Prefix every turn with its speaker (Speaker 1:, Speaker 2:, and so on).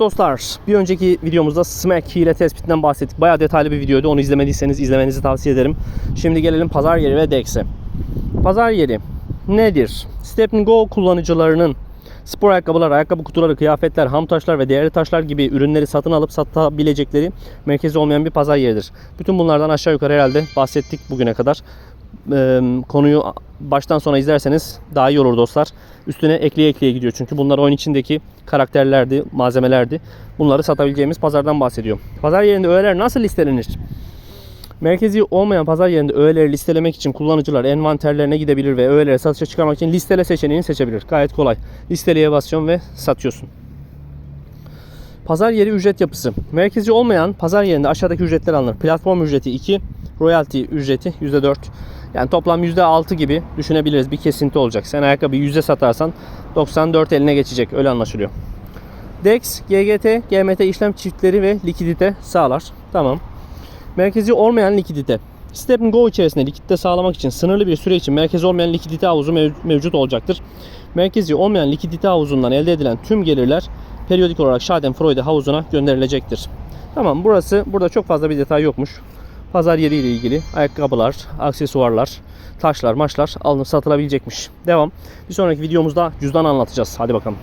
Speaker 1: dostlar, bir önceki videomuzda Smack hile tespitinden bahsettik. Bayağı detaylı bir videoydu. Onu izlemediyseniz izlemenizi tavsiye ederim. Şimdi gelelim pazar yeri ve DEX'e. Pazar yeri nedir? Step Go kullanıcılarının spor ayakkabılar, ayakkabı kutuları, kıyafetler, ham taşlar ve değerli taşlar gibi ürünleri satın alıp satabilecekleri merkezi olmayan bir pazar yeridir. Bütün bunlardan aşağı yukarı herhalde bahsettik bugüne kadar. Ee, konuyu baştan sona izlerseniz daha iyi olur dostlar. Üstüne ekleye ekleye gidiyor. Çünkü bunlar oyun içindeki karakterlerdi, malzemelerdi. Bunları satabileceğimiz pazardan bahsediyor. Pazar yerinde öğeler nasıl listelenir? Merkezi olmayan pazar yerinde öğeleri listelemek için kullanıcılar envanterlerine gidebilir ve öğeleri satışa çıkarmak için listele seçeneğini seçebilir. Gayet kolay. Listeleye basıyorsun ve satıyorsun. Pazar yeri ücret yapısı. Merkezi olmayan pazar yerinde aşağıdaki ücretler alınır. Platform ücreti 2, royalty ücreti %4. Yani toplam %6 gibi düşünebiliriz. Bir kesinti olacak. Sen ayakkabıyı 100'e satarsan 94 eline geçecek. Öyle anlaşılıyor. DEX, GGT, GMT işlem çiftleri ve likidite sağlar. Tamam. Merkezi olmayan likidite. Step Go içerisinde likidite sağlamak için sınırlı bir süre için merkezi olmayan likidite havuzu mev- mevcut olacaktır. Merkezi olmayan likidite havuzundan elde edilen tüm gelirler periyodik olarak Schadenfreude havuzuna gönderilecektir. Tamam burası burada çok fazla bir detay yokmuş. Pazar yeri ile ilgili ayakkabılar, aksesuarlar, taşlar, maçlar alınıp satılabilecekmiş. Devam. Bir sonraki videomuzda cüzdan anlatacağız. Hadi bakalım.